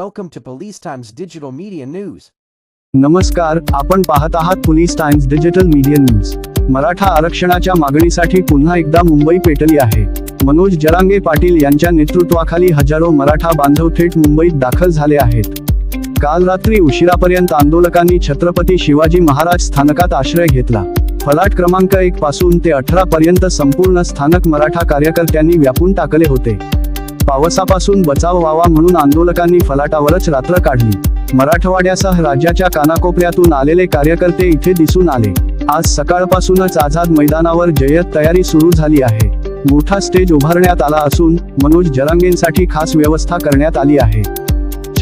Welcome to Police Times Digital Media News. नमस्कार आपण पाहत आहात Police Times digital media news Maratha आरक्षणाच्या मागणीसाठी पुन्हा एकदा मुंबई पेटली आहे. मनोज जरांगे पाटील यांच्या नेतृत्वाखाली हजारो मराठा बांधव थेट मुंबईत दाखल झाले आहेत. काल रात्री उशिरापर्यंत आंदोलकांनी छत्रपती शिवाजी महाराज स्थानकात आश्रय घेतला. फलाट क्रमांक एक पासून ते अठरा पर्यंत संपूर्ण स्थानक मराठा कार्यकर्त्यांनी व्यापून टाकले होते. पावसापासून बचाव व्हावा म्हणून आंदोलकांनी फलाटावरच रात्र काढली. मराठवाड्यासह राज्याच्या कानाकोपऱ्यातून आलेले कार्यकर्ते इथे दिसून आले. आज सकाळपासूनच आझाद मैदानावर जय्यत तयारी सुरू झाली आहे. मोठा स्टेज उभारण्यात आला असून मनोज जरांगेंसाठी खास व्यवस्था करण्यात आली आहे.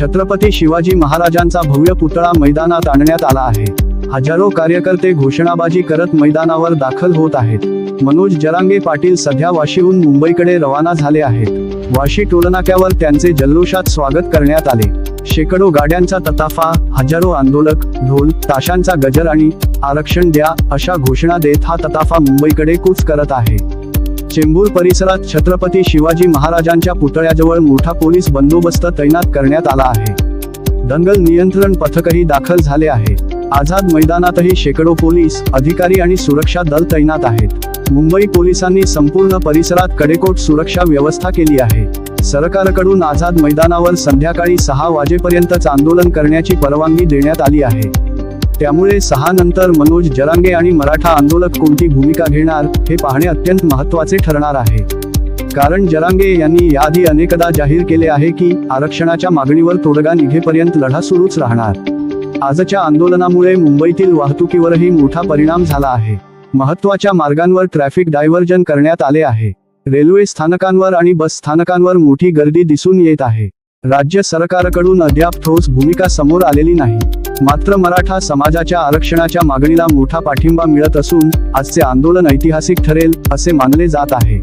छत्रपती शिवाजी महाराजांचा भव्य पुतळा मैदानात आणण्यात आला आहे. हजारो कार्यकर्ते घोषणाबाजी करत मैदानावर दाखल होत आहेत. मनोज जरांगे पाटील सध्या वाशीहून मुंबईकडे रवाना झाले आहेत. वाशी टोलनाक्यावर त्यांचे जल्लोषात स्वागत करण्यात आले. शेकडो गाड्यांचा तताफा हजारो आंदोलक ढोल ताशांचा गजर आणि आरक्षण द्या अशा घोषणा देत हा तताफा मुंबईकडे कूच करत आहे. चेंबूर परिसरात छत्रपती शिवाजी महाराजांच्या पुतळ्याजवळ मोठा पोलीस बंदोबस्त तैनात करण्यात आला आहे. दंगल नियंत्रण पथकही दाखल झाले आहे. आझाद मैदानातही शेकडो पोलीस अधिकारी आणि सुरक्षा दल तैनात आहेत. मुंबई पोलिसांनी संपूर्ण परिसरात कडेकोट सुरक्षा व्यवस्था केली आहे. सरकारकडून आझाद मैदानावर संध्याकाळी सहा वाजेपर्यंतच आंदोलन करण्याची परवानगी देण्यात आली आहे. त्यामुळे सहा नंतर मनोज जरांगे आणि मराठा आंदोलक कोणती भूमिका घेणार हे पाहणे अत्यंत महत्त्वाचे ठरणार आहे. कारण जरांगे यांनी याआधी अनेकदा जाहीर केले आहे की आरक्षणाच्या मागणीवर तोडगा निघेपर्यंत लढा सुरूच राहणार. आजच्या आंदोलनामुळे मुंबईतील वाहतुकीवरही मोठा परिणाम झाला आहे. महत्त्वाच्या मार्गांवर ट्रॅफिक डायव्हर्जन करण्यात आले आहे. रेल्वे स्थानकांवर आणि बस स्थानकांवर मोठी गर्दी दिसून येत आहे. राज्य सरकारकडून अद्याप ठोस भूमिका समोर आलेली नाही. मात्र मराठा समाजाच्या आरक्षणाच्या मागणीला मोठा पाठिंबा मिळत असून आजचे आंदोलन ऐतिहासिक ठरेल असे मानले जात आहे.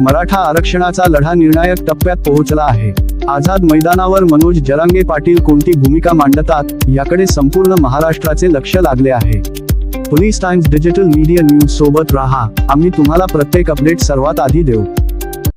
मराठा आरक्षणाचा लढा निर्णायक टप्प्यात पोहोचला आहे. आझाद मैदानावर मनोज जरांगे पाटील कोणती भूमिका मांडतात याकडे संपूर्ण महाराष्ट्राचे लक्ष लागले आहे. Police Times digital media news सोबत राहा. आम्ही तुम्हाला प्रत्येक अपडेट सर्वात आधी देऊ.